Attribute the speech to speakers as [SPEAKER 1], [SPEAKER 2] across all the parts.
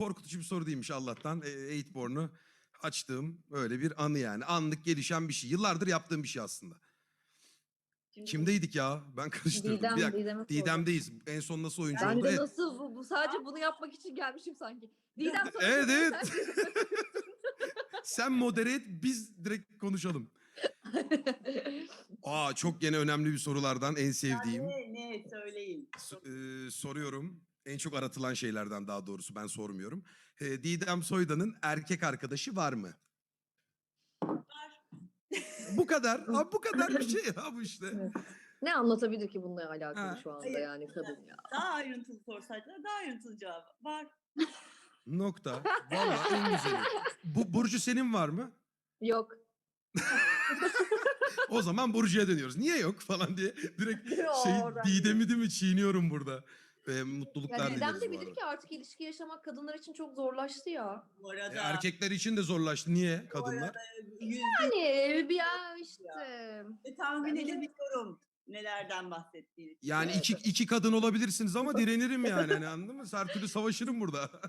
[SPEAKER 1] Korkutucu bir soru değilmiş Allah'tan. Eightborn'u açtığım öyle bir anı yani. Anlık gelişen bir şey. Yıllardır yaptığım bir şey aslında.
[SPEAKER 2] Şimdi
[SPEAKER 1] Kimdeydik ya? Ben karıştırdım.
[SPEAKER 3] Didem,
[SPEAKER 1] bir dakika. Didem'deyiz. En son nasıl oyuncu
[SPEAKER 3] Ben
[SPEAKER 1] oldu?
[SPEAKER 3] de
[SPEAKER 1] Evet.
[SPEAKER 3] nasıl bu, bu sadece bunu yapmak için gelmişim sanki. Didem
[SPEAKER 1] Evet, evet.
[SPEAKER 3] sen-
[SPEAKER 1] Sen modere et biz direkt konuşalım. Aa çok gene önemli bir sorulardan en sevdiğim.
[SPEAKER 2] ne, ne söyleyin.
[SPEAKER 1] S- e, soruyorum. En çok aratılan şeylerden daha doğrusu ben sormuyorum. E, Didem Soydan'ın erkek arkadaşı var mı?
[SPEAKER 2] Var.
[SPEAKER 1] Bu kadar. Ha, bu kadar bir şey ya bu işte.
[SPEAKER 3] Evet. ne anlatabilir ki bununla alakalı
[SPEAKER 1] Ha.
[SPEAKER 3] şu anda
[SPEAKER 2] Hayır.
[SPEAKER 3] yani kadın ya.
[SPEAKER 2] Daha ayrıntılı sorsaydılar daha ayrıntılı cevap var.
[SPEAKER 1] Nokta. Vallahi en güzeli. Bu Burcu senin var mı?
[SPEAKER 3] Yok.
[SPEAKER 1] O zaman Burcu'ya dönüyoruz. Niye yok falan diye direkt şey Didem'i değil mi çiğniyorum burada. Ve mutluluklar
[SPEAKER 3] Yani
[SPEAKER 1] dileriz
[SPEAKER 3] de
[SPEAKER 1] bu
[SPEAKER 3] bilir
[SPEAKER 1] arada.
[SPEAKER 3] ki artık ilişki yaşamak kadınlar için çok zorlaştı ya.
[SPEAKER 2] Bu
[SPEAKER 1] E,
[SPEAKER 2] arada
[SPEAKER 1] erkekler için de zorlaştı. Niye kadınlar?
[SPEAKER 2] arada yüz
[SPEAKER 3] Hani bir ya işte.
[SPEAKER 2] yüzde tahmin
[SPEAKER 3] Ben de-
[SPEAKER 2] edebiliyorum nelerden bahsettiğini.
[SPEAKER 1] Yani iki, iki kadın olabilirsiniz ama direnirim yani. Hani anladın mı? Her türlü savaşırım burada.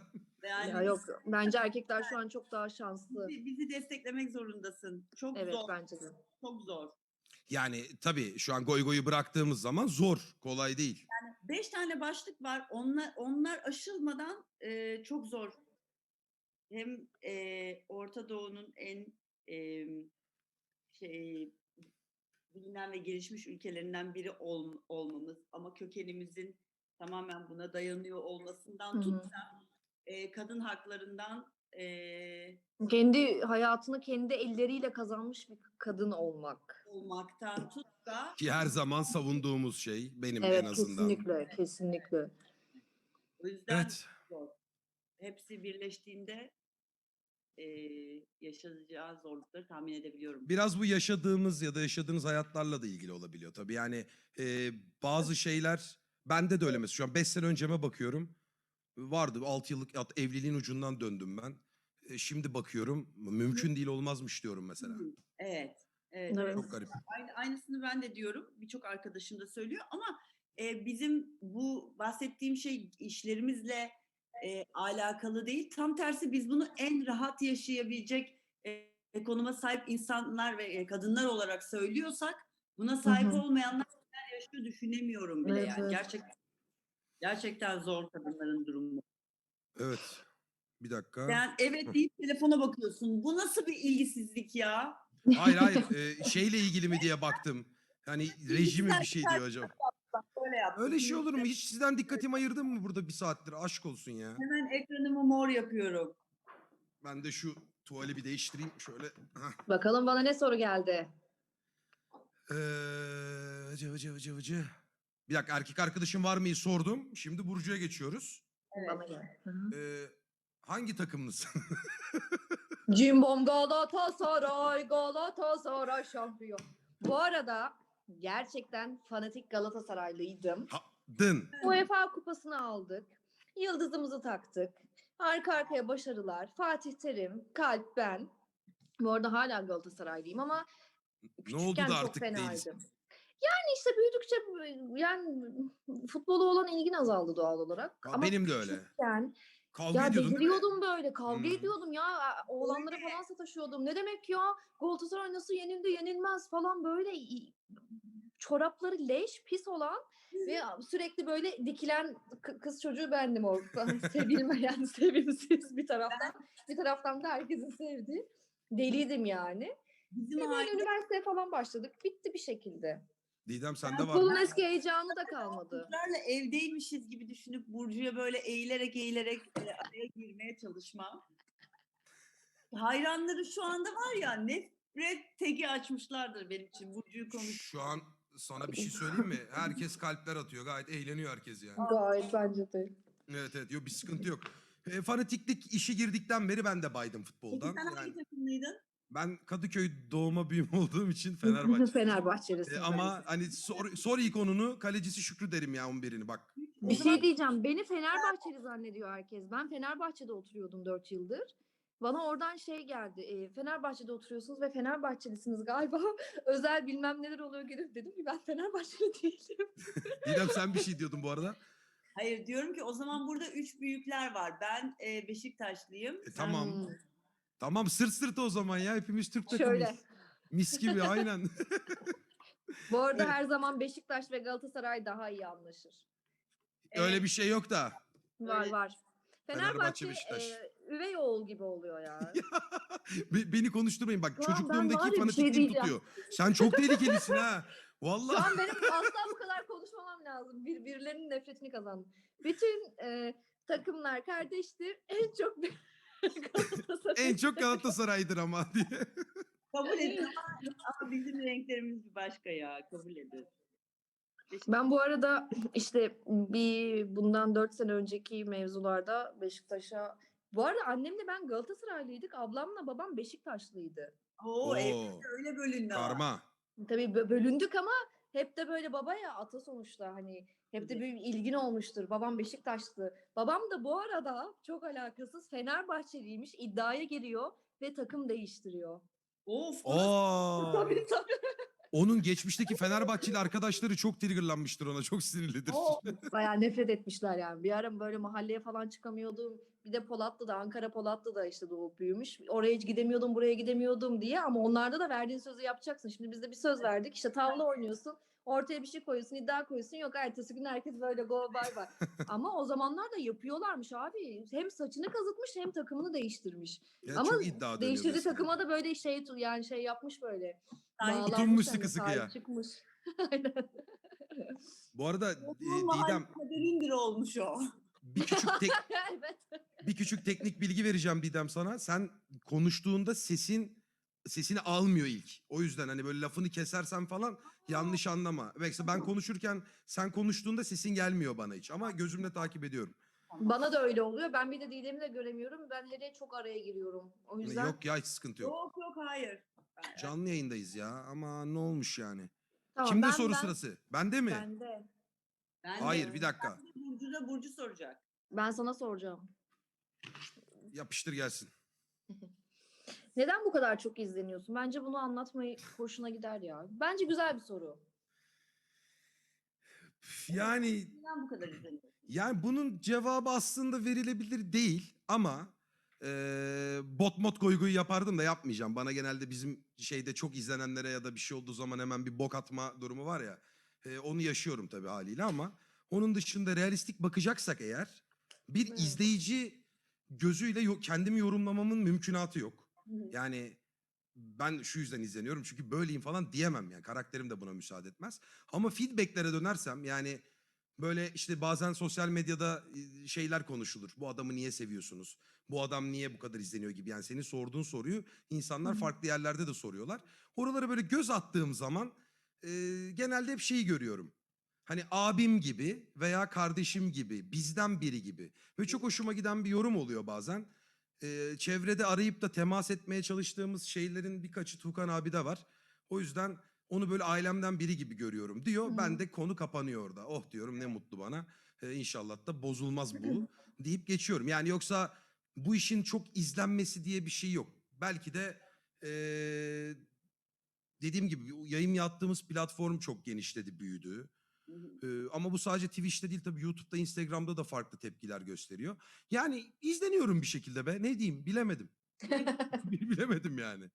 [SPEAKER 2] Yani
[SPEAKER 3] Ya yok bence erkekler şu an çok daha şanslı.
[SPEAKER 2] bizi, bizi desteklemek zorundasın. Çok
[SPEAKER 3] Evet
[SPEAKER 2] zor.
[SPEAKER 3] bence de.
[SPEAKER 2] Çok zor.
[SPEAKER 1] Yani tabii şu an goy goyu bıraktığımız zaman zor. Kolay değil.
[SPEAKER 2] Beş tane başlık var. Onlar onlar aşılmadan e, çok zor. Hem e, Orta Doğu'nun en e, şey bilinen ve gelişmiş ülkelerinden biri ol, olmamız ama kökenimizin tamamen buna dayanıyor olmasından tutsa e, kadın haklarından e,
[SPEAKER 3] Kendi hayatını kendi elleriyle kazanmış bir kadın olmak.
[SPEAKER 2] olmaktan tut da
[SPEAKER 1] Ki her zaman savunduğumuz şey benim
[SPEAKER 3] Evet
[SPEAKER 1] en azından.
[SPEAKER 3] kesinlikle kesinlikle.
[SPEAKER 2] o yüzden
[SPEAKER 1] Evet.
[SPEAKER 2] Hepsi birleştiğinde e, yaşayacağı zorlukları tahmin edebiliyorum.
[SPEAKER 1] Biraz bu yaşadığımız ya da yaşadığınız hayatlarla da ilgili olabiliyor tabii. Yani e, bazı şeyler bende de öyle mesela. Şu an 5 sene önceme bakıyorum. Vardı 6 yıllık evliliğin ucundan döndüm ben. E, şimdi bakıyorum mümkün değil olmazmış diyorum mesela.
[SPEAKER 2] Evet. Evet.
[SPEAKER 3] Evet.
[SPEAKER 1] Çok garip.
[SPEAKER 2] Aynı, aynısını ben de diyorum. Birçok arkadaşım da söylüyor ama e, bizim bu bahsettiğim şey işlerimizle e, alakalı değil. Tam tersi biz bunu en rahat yaşayabilecek e, konuma sahip insanlar ve e, kadınlar olarak söylüyorsak buna sahip
[SPEAKER 3] hı.
[SPEAKER 2] olmayanlar neler yaşıyor düşünemiyorum bile
[SPEAKER 3] Evet,
[SPEAKER 2] yani.
[SPEAKER 3] evet.
[SPEAKER 2] Gerçekten gerçekten zor kadınların durumu.
[SPEAKER 1] Evet. Bir dakika.
[SPEAKER 2] Sen evet deyip telefona bakıyorsun. Bu nasıl bir ilgisizlik ya?
[SPEAKER 1] Hayır hayır e, şeyle ilgili mi diye baktım. Hani rejimi bir şey diyor acaba.
[SPEAKER 2] Bak böyle yaptım.
[SPEAKER 1] Öyle şey olur mu? Hiç sizden dikkatimi ayırdın mı burada bir saattir? Aşk olsun ya.
[SPEAKER 2] Hemen ekranımı mor yapıyorum.
[SPEAKER 1] Ben de şu tuvali bir değiştireyim şöyle. Hah.
[SPEAKER 3] Bakalım bana ne soru geldi.
[SPEAKER 1] Ee, vıcı vıcı vıcı vıcı. Bir dakika erkek arkadaşım var mıyı sordum. Şimdi Burcu'ya geçiyoruz.
[SPEAKER 2] Evet.
[SPEAKER 3] Bana gel. Hı hı.
[SPEAKER 1] Ee, hangi takımlısın?
[SPEAKER 3] Cimbom Galatasaray, Galatasaray şampiyon. Bu arada gerçekten fanatik Galatasaraylıydım.
[SPEAKER 1] dın.
[SPEAKER 3] UEFA kupasını aldık. Yıldızımızı taktık. Arka arkaya başarılar. Fatih Terim, Kalp ben. Bu arada hala Galatasaraylıyım ama
[SPEAKER 1] Ne oldu da artık değilsin?
[SPEAKER 3] Yani işte büyüdükçe yani futbola olan ilgin azaldı doğal olarak. Ama
[SPEAKER 1] benim de öyle.
[SPEAKER 3] küçükken
[SPEAKER 1] Kavga
[SPEAKER 3] ya
[SPEAKER 1] ediyordun değil mi?
[SPEAKER 3] deliriyordum böyle kavga
[SPEAKER 1] Hmm.
[SPEAKER 3] ediyordum ya oğlanlara falan sataşıyordum. Ne demek ya Galatasaray nasıl yenildi yenilmez falan böyle i- çorapları leş pis olan ve sürekli böyle dikilen kı- kız çocuğu bendim orada. Sevilmeyen, sevimsiz bir taraftan. Bir taraftan da herkesin sevdiği. Deliydim yani.
[SPEAKER 2] Bizim
[SPEAKER 3] Ve böyle
[SPEAKER 2] aile
[SPEAKER 3] üniversiteye falan başladık. Bitti bir şekilde.
[SPEAKER 1] Didem sende var
[SPEAKER 3] Futbolun
[SPEAKER 1] mı?
[SPEAKER 3] eski heyecanı da kalmadı.
[SPEAKER 2] çocuklarla evdeymişiz gibi düşünüp Burcu'ya böyle eğilerek eğilerek e, araya girmeye çalışma. Hayranları şu anda var ya nefret tagi açmışlardır benim için Burcu'yu konuş.
[SPEAKER 1] Şu an sana bir şey söyleyeyim mi? Herkes kalpler atıyor. Gayet eğleniyor herkes yani.
[SPEAKER 3] Gayet bence de.
[SPEAKER 1] Evet evet. Yok bir sıkıntı yok. E, fanatiklik işi girdikten beri ben de baydım
[SPEAKER 2] Peki
[SPEAKER 1] futboldan.
[SPEAKER 2] sen hangi
[SPEAKER 1] Yani
[SPEAKER 2] takımlıydın?
[SPEAKER 1] Ben Kadıköy doğma büyüme olduğum için Fenerbahçe.
[SPEAKER 3] Fenerbahçelisin.
[SPEAKER 1] E, ama hani sor, sor ikonunu kalecisi Şükrü derim ya 11'ini bak.
[SPEAKER 3] Bir şey diyeceğim. Beni Fenerbahçeli zannediyor herkes. Ben Fenerbahçe'de oturuyordum 4 yıldır. Bana oradan şey geldi. e, Fenerbahçe'de oturuyorsunuz ve Fenerbahçelisiniz galiba. Özel bilmem neler oluyor gelip dedim ki ben Fenerbahçeli değilim.
[SPEAKER 1] Didem sen bir şey diyordun bu arada.
[SPEAKER 2] Hayır diyorum ki o zaman burada üç büyükler var. Ben e, Beşiktaşlıyım.
[SPEAKER 1] E, tamam.
[SPEAKER 3] Hmm.
[SPEAKER 1] Tamam sırt sırta o zaman ya. Hepimiz Türk takımıyız.
[SPEAKER 3] Şöyle.
[SPEAKER 1] Mis gibi aynen.
[SPEAKER 3] Bu arada her zaman Beşiktaş ve Galatasaray daha iyi anlaşır.
[SPEAKER 1] Öyle bir şey yok da.
[SPEAKER 3] Var
[SPEAKER 2] Öyle.
[SPEAKER 3] var.
[SPEAKER 1] Fenerbahçe,
[SPEAKER 3] Fenerbahçe
[SPEAKER 1] Beşiktaş.
[SPEAKER 3] e, üvey oğul gibi oluyor ya.
[SPEAKER 1] Be- beni konuşturmayın bak
[SPEAKER 3] Şu an ben var
[SPEAKER 1] çocukluğumdaki
[SPEAKER 3] ya bir şey
[SPEAKER 1] fanatikliğim
[SPEAKER 3] diyeceğim.
[SPEAKER 1] tutuyor. Sen çok tehlikelisin ha.
[SPEAKER 3] Şu
[SPEAKER 1] Vallahi.
[SPEAKER 3] an benim asla bu kadar konuşmamam lazım. Bir, birilerinin nefretini kazandım. Bütün e, takımlar kardeştir. En çok Galatasaray.
[SPEAKER 1] en çok Galatasaray'dır ama diye.
[SPEAKER 2] Kabul edin ama, bizim renklerimiz bir başka ya. Kabul edin.
[SPEAKER 3] Ben bu arada işte bir bundan 4 sene önceki mevzularda Beşiktaş'a bu arada annemle ben Galatasaraylıydık. Ablamla babam Beşiktaşlıydı.
[SPEAKER 2] Oo,
[SPEAKER 1] Oo.
[SPEAKER 2] evde öyle bölündü ama.
[SPEAKER 1] Karma.
[SPEAKER 3] Tabii bö- bölündük ama hep de böyle baba ya ata sonuçta hani hep de bir ilgin olmuştur. Babam Beşiktaşlı. Babam da bu arada çok alakasız Fenerbahçeliymiş iddiaya giriyor ve takım değiştiriyor.
[SPEAKER 2] Of.
[SPEAKER 1] Oo.
[SPEAKER 3] Tabii tabii.
[SPEAKER 1] Onun geçmişteki Fenerbahçeli arkadaşları çok triggerlanmıştır ona. Çok sinirlidir.
[SPEAKER 3] O bayağı nefret etmişler yani. Bir ara böyle mahalleye falan çıkamıyordum. Bir de Polatlı'da, Ankara Polatlı'da işte doğup büyümüş. Oraya hiç gidemiyordum, buraya gidemiyordum diye. Ama onlarda da verdiğin sözü yapacaksın. Şimdi biz de bir söz verdik. İşte tavla oynuyorsun. Ortaya bir şey koyuyorsun, iddia koyuyorsun. Yok ertesi gün herkes böyle go bye bye. Ama o zamanlar da yapıyorlarmış abi. Hem saçını kazıtmış hem takımını değiştirmiş.
[SPEAKER 1] Ya
[SPEAKER 3] Ama Değiştirdiği takıma da böyle şey yani şey yapmış böyle.
[SPEAKER 1] Tutunmuş sıkı sıkıya.
[SPEAKER 3] sahip Çıkmış. Aynen.
[SPEAKER 1] Bu arada e, Didem
[SPEAKER 2] kaderin biri olmuş o.
[SPEAKER 1] bir küçük tek,
[SPEAKER 3] evet.
[SPEAKER 1] bir küçük teknik bilgi vereceğim Didem sana. Sen konuştuğunda sesin sesini almıyor ilk. O yüzden hani böyle lafını kesersen falan yanlış anlama. Mesela ben konuşurken sen konuştuğunda sesin gelmiyor bana hiç ama gözümle takip ediyorum.
[SPEAKER 3] Bana da öyle oluyor. Ben bir de Didem'i de göremiyorum. Ben hele çok araya giriyorum. O yüzden
[SPEAKER 1] Yok ya hiç sıkıntı yok.
[SPEAKER 2] Yok yok hayır.
[SPEAKER 1] Canlı yayındayız ya ama ne olmuş yani?
[SPEAKER 3] Tamam,
[SPEAKER 1] Kimde
[SPEAKER 3] ben-
[SPEAKER 1] soru
[SPEAKER 3] ben-
[SPEAKER 1] sırası? Bende mi?
[SPEAKER 3] Bende.
[SPEAKER 2] Ben de-
[SPEAKER 1] Hayır bir dakika.
[SPEAKER 2] Burcu da Burcu soracak.
[SPEAKER 3] Ben sana soracağım.
[SPEAKER 1] Yapıştır gelsin.
[SPEAKER 3] Neden bu kadar çok izleniyorsun? Bence bunu anlatmayı hoşuna gider ya. Bence güzel bir soru.
[SPEAKER 1] Yani
[SPEAKER 2] Neden bu kadar izleniyor?
[SPEAKER 1] Yani bunun cevabı aslında verilebilir değil ama eee bot mod koyguyu yapardım da yapmayacağım. Bana genelde bizim şeyde çok izlenenlere ya da bir şey olduğu zaman hemen bir bok atma durumu var ya. eee, onu yaşıyorum tabii haliyle ama onun dışında realistik bakacaksak eğer bir
[SPEAKER 3] Evet.
[SPEAKER 1] izleyici gözüyle yo- kendimi yorumlamamın mümkünatı yok. Yani ben şu yüzden izleniyorum çünkü böyleyim falan diyemem yani karakterim de buna müsaade etmez. Ama feedbacklere dönersem yani böyle işte bazen sosyal medyada şeyler konuşulur. Bu adamı niye seviyorsunuz? Bu adam niye bu kadar izleniyor gibi. Yani senin sorduğun soruyu insanlar farklı yerlerde de soruyorlar. Oralara böyle göz attığım zaman e, genelde hep şeyi görüyorum. Hani abim gibi veya kardeşim gibi, bizden biri gibi. Ve çok hoşuma giden bir yorum oluyor bazen. Çevrede arayıp da temas etmeye çalıştığımız şeylerin birkaçı Tukan abi de var. O yüzden onu böyle ailemden biri gibi görüyorum diyor.
[SPEAKER 3] Hı
[SPEAKER 1] Ben de konu kapanıyor orada. Oh diyorum ne mutlu bana. Ee, inşallah da bozulmaz bu deyip geçiyorum. Yani yoksa bu işin çok izlenmesi diye bir şey yok. Belki de ee, dediğim gibi yayın yaptığımız platform çok genişledi, büyüdü. Ee, ama bu sadece Twitch'te değil tabii YouTube'da, Instagram'da da farklı tepkiler gösteriyor. Yani izleniyorum bir şekilde be. Ne diyeyim bilemedim. bilemedim yani.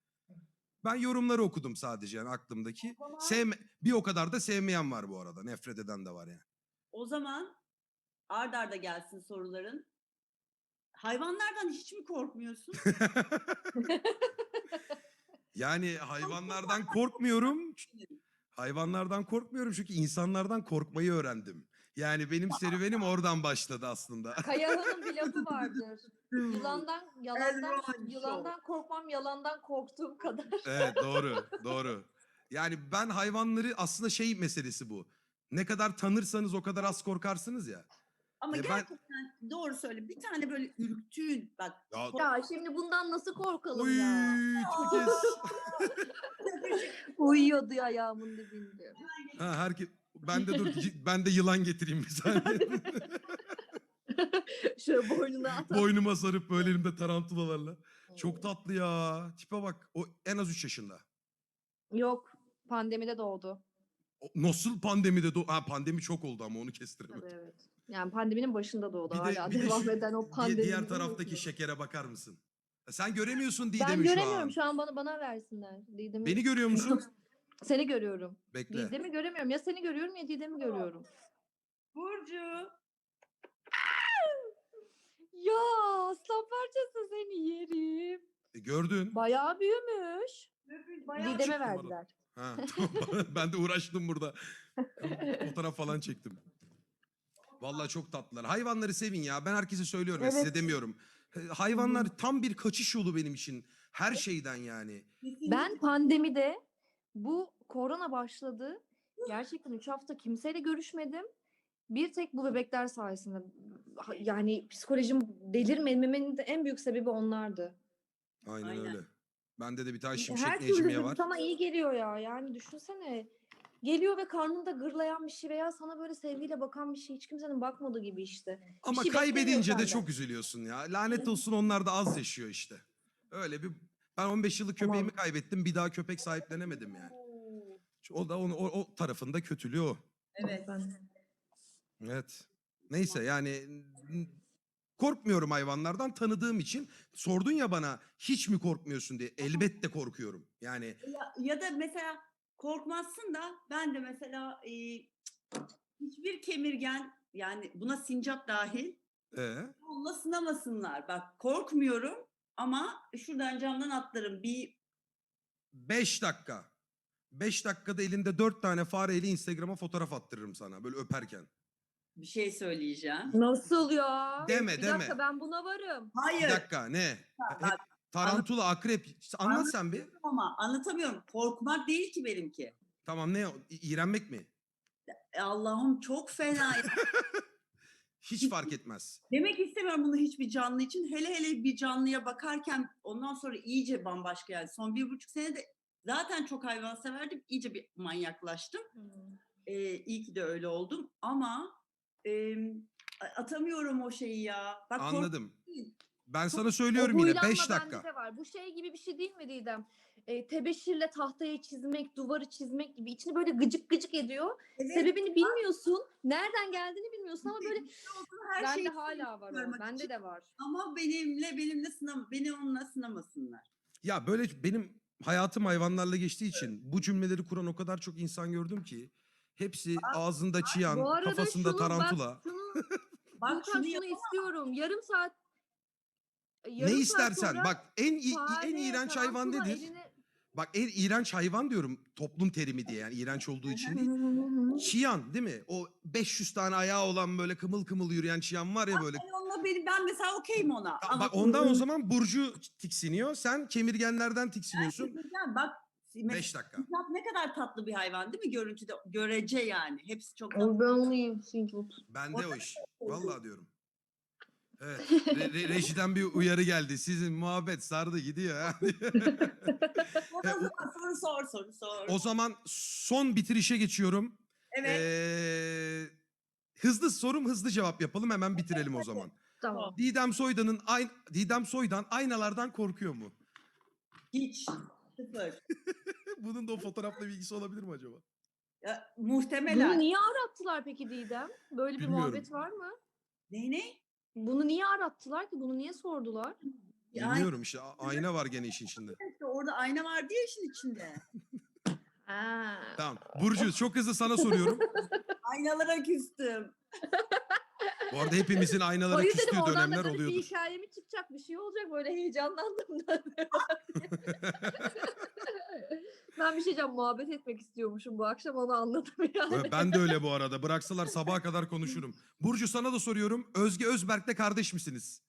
[SPEAKER 1] Ben yorumları okudum sadece yani aklımdaki.
[SPEAKER 2] O zaman-
[SPEAKER 1] Sevme bir o kadar da sevmeyen var bu arada. Nefret eden de var yani.
[SPEAKER 2] O zaman ard arda gelsin soruların. Hayvanlardan hiç mi korkmuyorsun?
[SPEAKER 1] yani hayvanlardan korkmuyorum. Hayvanlardan korkmuyorum çünkü insanlardan korkmayı öğrendim. Yani benim serüvenim oradan başladı aslında.
[SPEAKER 3] Kayahan'ın bir lafı vardır. Yılandan, yalandan, yılandan korkmam, yalandan korktuğum kadar.
[SPEAKER 1] Evet doğru doğru. Yani ben hayvanları aslında şey meselesi bu. Ne kadar tanırsanız o kadar az korkarsınız ya.
[SPEAKER 2] Ama
[SPEAKER 1] E ben-
[SPEAKER 2] gerçekten doğru söyle. Bir tane böyle ürktüğün bak
[SPEAKER 1] Ya
[SPEAKER 3] Ya şimdi bundan nasıl korkalım
[SPEAKER 1] Oy,
[SPEAKER 3] ya?
[SPEAKER 1] kes.
[SPEAKER 3] Uyuyordu ayağımın dibinde.
[SPEAKER 1] Ha herkes ben de dur ben de yılan getireyim bir saniye.
[SPEAKER 3] Şöyle boynuna atar.
[SPEAKER 1] Boynuma sarıp böyle elimde tarantulalarla. Çok tatlı ya. Tipe bak. O en az 3 yaşında.
[SPEAKER 3] Yok pandemide doğdu.
[SPEAKER 1] O- Nasıl pandemide do ha pandemi çok oldu ama onu kestiremedim.
[SPEAKER 3] Tabii evet. Yani pandeminin başında doğdu
[SPEAKER 1] Bir de-
[SPEAKER 3] hala
[SPEAKER 1] bir de
[SPEAKER 3] devam
[SPEAKER 1] şu-
[SPEAKER 3] eden o pandemi.
[SPEAKER 1] diğer taraftaki şekere bakar mısın? Sen göremiyorsun Didem'i
[SPEAKER 3] Ben
[SPEAKER 1] şu
[SPEAKER 3] göremiyorum
[SPEAKER 1] an.
[SPEAKER 3] şu an bana bana versinler. Didem'i.
[SPEAKER 1] Beni görüyor musun?
[SPEAKER 3] Seni görüyorum.
[SPEAKER 1] Bekle.
[SPEAKER 3] Didem'i göremiyorum. Ya seni görüyorum ya Didem'i görüyorum.
[SPEAKER 2] Burcu.
[SPEAKER 3] Ya aslan parçası seni yerim.
[SPEAKER 1] E, gördün.
[SPEAKER 3] Bayağı büyümüş.
[SPEAKER 2] Bayağı
[SPEAKER 3] Didem'e verdiler.
[SPEAKER 1] Ha, tamam. ben de uğraştım burada. Fotoğraf falan çektim. Vallahi çok tatlılar. Hayvanları sevin ya. Ben herkese söylüyorum ya size demiyorum. Hayvanlar tam bir kaçış yolu benim için. Her şeyden yani.
[SPEAKER 3] Ben pandemide bu korona başladı. Gerçekten 3 hafta kimseyle görüşmedim. Bir tek bu bebekler sayesinde. Ha- Yani psikolojim delirmememin de en büyük sebebi onlardı.
[SPEAKER 1] Aynen,
[SPEAKER 2] Aynen.
[SPEAKER 1] öyle. Bende de bir tane
[SPEAKER 3] Her
[SPEAKER 1] şimşek
[SPEAKER 3] türlü
[SPEAKER 1] Necmiye var.
[SPEAKER 3] sana iyi geliyor ya. Yani düşünsene. Geliyor ve karnında gırlayan bir şey veya sana böyle sevgiyle bakan bir şey. Hiç kimsenin bakmadığı gibi işte.
[SPEAKER 1] Ama
[SPEAKER 3] şey
[SPEAKER 1] kaybedince de
[SPEAKER 3] senden.
[SPEAKER 1] çok üzülüyorsun ya. Lanet olsun onlar da az yaşıyor işte. Öyle bir ben 15 yıllık
[SPEAKER 3] Tamam.
[SPEAKER 1] köpeğimi kaybettim. Bir daha köpek sahiplenemedim yani. O da onu, o, o tarafında kötülüğü o.
[SPEAKER 2] Evet.
[SPEAKER 1] Evet. Neyse yani korkmuyorum hayvanlardan tanıdığım için. Sordun ya bana hiç mi korkmuyorsun diye. Elbette korkuyorum. Yani
[SPEAKER 2] Ya, ya da mesela korkmazsın da ben de mesela e, hiçbir kemirgen yani buna sincap dahil
[SPEAKER 1] e,
[SPEAKER 2] Allah sınamasınlar. Bak korkmuyorum ama şuradan camdan atlarım. Bir
[SPEAKER 1] 5 dakika. 5 dakikada elinde 4 tane fareyle Instagram'a fotoğraf attırırım sana böyle öperken.
[SPEAKER 2] bir şey söyleyeceğim.
[SPEAKER 3] Nasıl ya?
[SPEAKER 1] Deme,
[SPEAKER 3] bir
[SPEAKER 1] deme.
[SPEAKER 3] dakika ben buna varım.
[SPEAKER 1] Bir
[SPEAKER 2] Hayır
[SPEAKER 1] dakika ne?
[SPEAKER 2] bak,
[SPEAKER 1] tarantula, akrep. Anlat sen bir.
[SPEAKER 2] ama anlatamıyorum. Korkmak değil ki benimki.
[SPEAKER 1] Tamam ne? o? İ- İğrenmek mi?
[SPEAKER 2] E, Allah'ım çok fena.
[SPEAKER 1] Hiç fark etmez.
[SPEAKER 2] Demek istemiyorum bunu hiçbir canlı için. Hele hele bir canlıya bakarken ondan sonra iyice bambaşka yani. Son bir buçuk senede zaten çok hayvan severdim. İyice bir manyaklaştım. Ee, iyi ki de öyle oldum. Ama e, atamıyorum o şeyi ya. Bak kork-
[SPEAKER 1] Anladım. Ben sana söylüyorum yine
[SPEAKER 3] huylanma
[SPEAKER 1] 5 dakika.
[SPEAKER 3] bende de var. Bu şey gibi bir şey değil mi Didem? E, tebeşirle tahtayı çizmek, duvarı çizmek gibi. içini böyle gıcık gıcık ediyor.
[SPEAKER 2] Evet,
[SPEAKER 3] Sebebini bilmiyorsun. Nereden geldiğini bilmiyorsun ama böyle
[SPEAKER 2] her
[SPEAKER 3] bende
[SPEAKER 2] şeyi
[SPEAKER 3] hala var o. Bende
[SPEAKER 2] için.
[SPEAKER 3] de var.
[SPEAKER 2] Ama benimle benimle sınam beni onunla sınamasınlar.
[SPEAKER 1] Ya böyle benim hayatım hayvanlarla geçtiği için bu cümleleri kuran o kadar çok insan gördüm ki hepsi ağzında çiyan,
[SPEAKER 3] arada
[SPEAKER 1] kafasında
[SPEAKER 3] şunu
[SPEAKER 1] tarantula.
[SPEAKER 3] bak şunu,
[SPEAKER 2] Bak şunu
[SPEAKER 3] şunu istiyorum. Yarım saat
[SPEAKER 1] ne
[SPEAKER 3] yarım saat
[SPEAKER 1] istersen.
[SPEAKER 3] sonra
[SPEAKER 1] Bak en i-
[SPEAKER 3] fare,
[SPEAKER 1] en iğrenç hayvan
[SPEAKER 3] tarantula
[SPEAKER 1] nedir?
[SPEAKER 3] eline-
[SPEAKER 1] Bak en iğrenç hayvan diyorum toplum terimi diye yani iğrenç olduğu için değil. Çiyan değil mi? O 500 tane ayağı olan böyle kımıl kımıl yürüyen çiyan var ya böyle.
[SPEAKER 2] Ben onunla benim ben mesela okeyim ona.
[SPEAKER 1] Ta- Bak ondan o zaman Burcu tiksiniyor. Sen kemirgenlerden tiksiniyorsun.
[SPEAKER 2] Güzel, bak
[SPEAKER 1] 5 dakika.
[SPEAKER 2] Sincap ne kadar tatlı bir hayvan değil mi görüntüde? Görece yani. Hepsi çok tatlı.
[SPEAKER 3] Ben onu yiyeyim.
[SPEAKER 1] Bende o iş. Vallahi diyorum. Evet. re- re- rejiden bir uyarı geldi. Sizin muhabbet sardı gidiyor. ha.
[SPEAKER 2] O
[SPEAKER 1] E, o-
[SPEAKER 2] zaman soru sor soru sor.
[SPEAKER 1] o zaman son bitirişe geçiyorum.
[SPEAKER 2] evet.
[SPEAKER 1] Ee, hızlı sorum hızlı cevap yapalım hemen bitirelim o zaman.
[SPEAKER 3] Tamam.
[SPEAKER 1] Didem Soydan'ın ayn Didem Soydan aynalardan korkuyor mu?
[SPEAKER 2] Hiç. Sıfır.
[SPEAKER 1] Bunun da o fotoğrafla bir ilgisi olabilir mi acaba?
[SPEAKER 2] Ya,
[SPEAKER 3] Bunu
[SPEAKER 2] muhtemelen.
[SPEAKER 3] niye arattılar peki Didem? Böyle bir
[SPEAKER 1] Bilmiyorum.
[SPEAKER 3] muhabbet var mı?
[SPEAKER 2] Ne ne?
[SPEAKER 3] Bunu niye arattılar ki? Bunu niye sordular?
[SPEAKER 2] Yani
[SPEAKER 1] Bilmiyorum işte a- ayna var gene işin içinde.
[SPEAKER 2] işte orada ayna vardı ya işin içinde.
[SPEAKER 3] Ha.
[SPEAKER 1] Tamam. Burcu çok hızlı sana soruyorum.
[SPEAKER 2] Aynalara küstüm.
[SPEAKER 1] Bu arada hepimizin aynalara
[SPEAKER 3] Hayır dedim
[SPEAKER 1] küstüğü
[SPEAKER 3] oradan da
[SPEAKER 1] dönemler
[SPEAKER 3] böyle bir
[SPEAKER 1] oluyordur.
[SPEAKER 3] hikaye mi çıkacak bir şey olacak böyle heyecanlandım da. Ben bir şey diyeceğim muhabbet etmek istiyormuşum bu akşam onu anladım yani.
[SPEAKER 1] Ben de öyle bu arada. Bıraksalar sabaha kadar konuşurum. Burcu sana da soruyorum. Özge Özberk'le kardeş misiniz?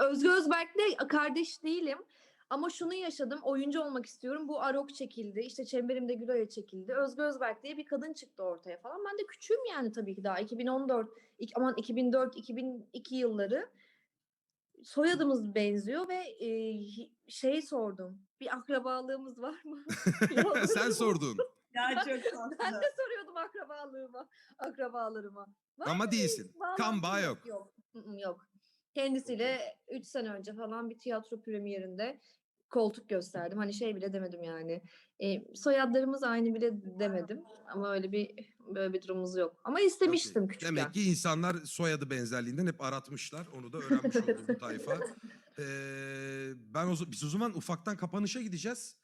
[SPEAKER 3] Özgü Özberk'le kardeş değilim. Ama şunu yaşadım. Oyuncu olmak istiyorum. Bu Arok çekildi. İşte Çemberimde Gülay'a çekildi. Özgü Özberk diye bir kadın çıktı ortaya falan. Ben de küçüğüm yani tabii ki daha. 2014, ik- aman 2004, 2002 yılları. Soyadımız benziyor ve e, şey sordum. Bir akrabalığımız var mı?
[SPEAKER 1] Sen sordun.
[SPEAKER 2] Ya çok
[SPEAKER 3] Ben
[SPEAKER 2] tatlı.
[SPEAKER 3] de soruyordum akrabalığıma, akrabalarıma. Var
[SPEAKER 1] Ama
[SPEAKER 3] mı?
[SPEAKER 1] değilsin. Kan bağı yok.
[SPEAKER 3] Yok. Yok. Kendisiyle 3 sene önce falan bir tiyatro premierinde koltuk gösterdim. Hani şey bile demedim yani. E, soyadlarımız aynı bile demedim. Ama öyle bir böyle bir durumumuz yok. Ama istemiştim
[SPEAKER 1] Okey.
[SPEAKER 3] küçükken.
[SPEAKER 1] Demek ki insanlar soyadı benzerliğinden hep aratmışlar. Onu da öğrenmiş oldu bu tayfa. Ee, ben o, biz o zaman ufaktan kapanışa gideceğiz.